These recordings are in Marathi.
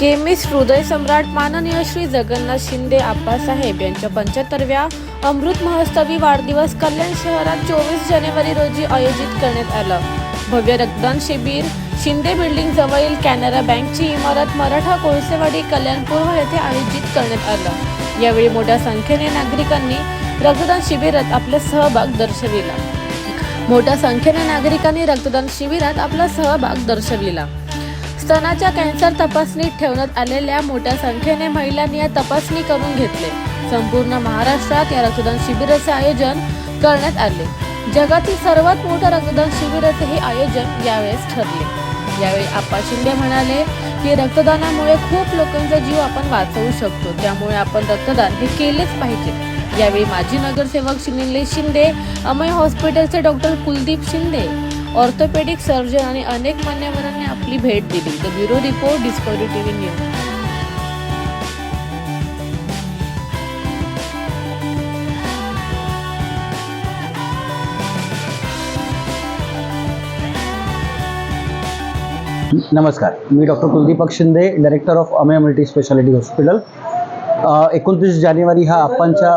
केमिस्ट हृदय सम्राट माननीय श्री जगन्नाथ शिंदे आप्पासाहेब यांच्या पंच्याहत्तरव्या अमृत महोत्सवी वाढदिवस कल्याण शहरात चोवीस जानेवारी रोजी आयोजित करण्यात आलं. भव्य रक्तदान शिबिर शिंदे बिल्डिंग जवळील कॅनरा बँकची इमारत मराठा कोळसेवाडी कल्याणपूर्व येथे आयोजित करण्यात आलं. यावेळी मोठ्या संख्येने नागरिकांनी रक्तदान शिबिरात आपला सहभाग दर्शविला. मोठ्या संख्येने नागरिकांनी रक्तदान शिबिरात आपला सहभाग दर्शविला. स्तनाच्या कॅन्सर तपासणीत ठेवण्यात आलेल्या मोठ्या संख्येने महिलांनी या तपासणी करून घेतले. संपूर्ण महाराष्ट्रात या रक्तदान शिबिराचे आयोजन करण्यात आले. जगातील सर्वात मोठं रक्तदान शिबिराचे हे आयोजन यावेळेस ठरले. यावेळी आप्पा शिंदे म्हणाले की रक्तदानामुळे खूप लोकांचा जीव आपण वाचवू शकतो. त्यामुळे आपण रक्तदान हे केलेच पाहिजे. यावेळी माजी नगरसेवक शिनिले शिंदे अमय हॉस्पिटलचे doctor Kuldeep Shinde orthopedic surgeon आणि अनेक मान्यवरांनी आपली भेट दिली. The bureau report Discovery TV news नमस्कार. मी doctor Kuldeepak Shinde director of Ame multi speciality hospital एकोणतीस जानेवारी हा आप्पांचा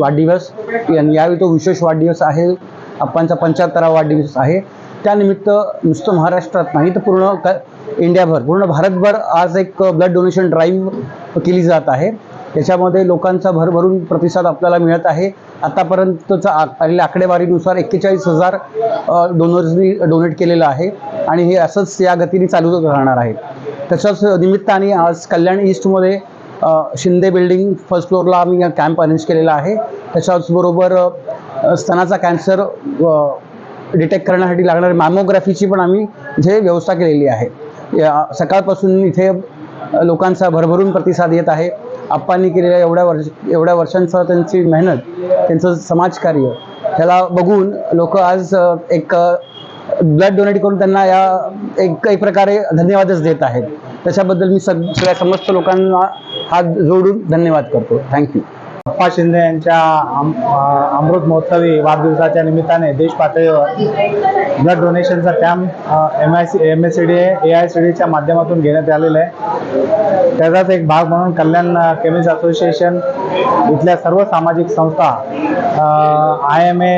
वाढदिवस यावेळी तो विशेष वाढदिवस आहे. आप्पांचा पंच्याहत्तरावा वाढदिवस आहे. त्यानिमित्त नुसतं महाराष्ट्रात नाही तर पूर्ण क इंडियाभर पूर्ण भारतभर आज एक ब्लड डोनेशन ड्राईव्ह केली जात आहे. त्याच्यामध्ये लोकांचा भरभरून प्रतिसाद आपल्याला मिळत आहे. आतापर्यंतचा आलेल्या आकडेवारीनुसार एक्केचाळीस हजार डोनर्सनी डोनेट केलेलं आहे आणि हे असंच या गतीने चालू राहणार आहे. तसंच निमित्ताने आज कल्याण ईस्टमध्ये शिंदे बिल्डिंग फर्स्ट फ्लोअरला आम्ही कॅम्प अरेंज केलेला आहे. त्याच्याचबरोबर स्तनाचा कॅन्सर डिटेक्ट करण्यासाठी लागणारी मॅमोग्राफीची पण आम्ही इथे व्यवस्था केलेली आहे. या सकाळपासून इथे लोकांचा भरभरून प्रतिसाद येत आहे. आप्पांनी केलेल्या एवढ्या वर्ष एवढ्या वर्षांचा त्यांची मेहनत त्यांचं समाजकार्य ह्याला बघून लोक आज एक ब्लड डोनेट करून त्यांना या एक एक प्रकारे धन्यवादच देत आहेत. त्याच्याबद्दल मी सग सगळ्या समस्त लोकांना हात जोडून धन्यवाद करतो. थँक्यू अप्पा शिंदे यांच्या अम- अमृत महोत्सवी वाढदिवसाच्या निमित्ताने देश पातळीवर blood डोनेशनचा camp M I C M S C D A I C डीच्या माध्यमातून घेण्यात आलेला आहे. त्याचाच एक भाग म्हणून कल्याण केमिस्ट असोसिएशन इथल्या सर्व सामाजिक संस्था आय एम ए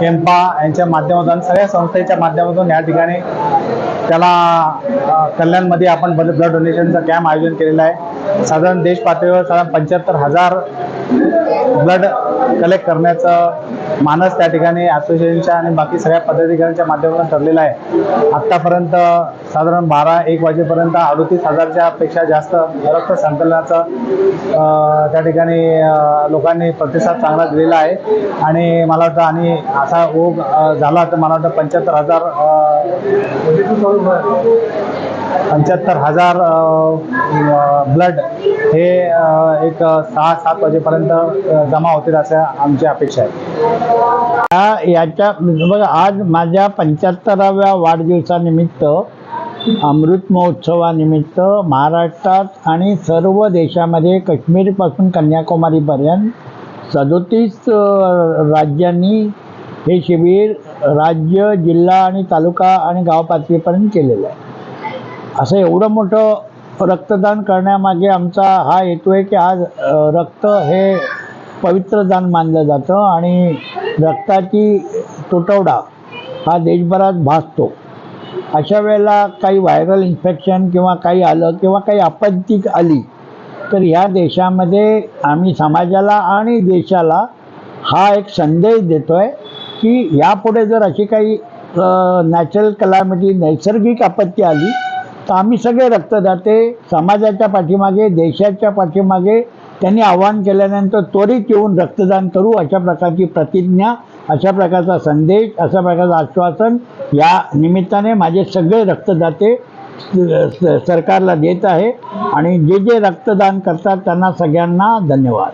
केम्पा यांच्या माध्यमातून सगळ्या संस्थेच्या माध्यमातून या ठिकाणी त्याला कल्याणमध्ये आपण ब्लड ब्लड डोनेशनचा कॅम्प आयोजन केलेला आहे. साधारण देश पातळीवर साधारण पंच्याहत्तर हजार ब्लड कलेक्ट करण्याचं मानस त्या ठिकाणी असोसिएशनच्या आणि बाकी सगळ्या पदाधिकाऱ्यांच्या माध्यमातून ठरलेलं आहे. आत्तापर्यंत साधारण बारा एक वाजेपर्यंत अडतीस हजारच्या पेक्षा जास्त रक्त संकलनाचं त्या ठिकाणी लोकांनी प्रतिसाद चांगला दिलेला आहे. आणि मला वाटतं आणि असा ओघ झाला तर मला वाटतं पंच्याहत्तर हजार पंच्याहत्तर हजार ब्लड हे एक सहा सात वाजेपर्यंत जमा होतील असं आमची अपेक्षा आहे. याच्या बघा आज माझ्या पंच्याहत्तराव्या वाढदिवसानिमित्त अमृत महोत्सवानिमित्त महाराष्ट्रात आणि सर्व देशामध्ये काश्मीरपासून कन्याकुमारीपर्यंत सदोतीस राज्यांनी हे शिबिर राज्य जिल्हा आणि तालुका आणि गाव पातळीपर्यंत केलेलं आहे. असं एवढं मोठं रक्तदान करण्यामागे आमचा हा हेतू आहे की आज रक्त हे पवित्र दान मानलं जातं आणि रक्ताची तुटवडा हा देशभरात भासतो. अशा वेळेला काही व्हायरल इन्फेक्शन किंवा काही आलं किंवा काही आपत्ती आली तर ह्या देशामध्ये आम्ही समाजाला आणि देशाला हा एक संदेश देतो आहे की यापुढे जर अशी काही नॅचरल कलामिटी नैसर्गिक आपत्ती आली तर आम्ही सगळे रक्तदाते समाजाच्या पाठीमागे देशाच्या पाठीमागे त्यांनी आवाहन केल्यानंतर त्वरित येऊन रक्तदान करू अशा प्रकारची प्रतिज्ञा अशा प्रकारचा संदेश अशा प्रकारचं आश्वासन या निमित्ताने माझे सगळे रक्तदाते सरकारला देत आहे. आणि जे जे रक्तदान करतात त्यांना सगळ्यांना धन्यवाद.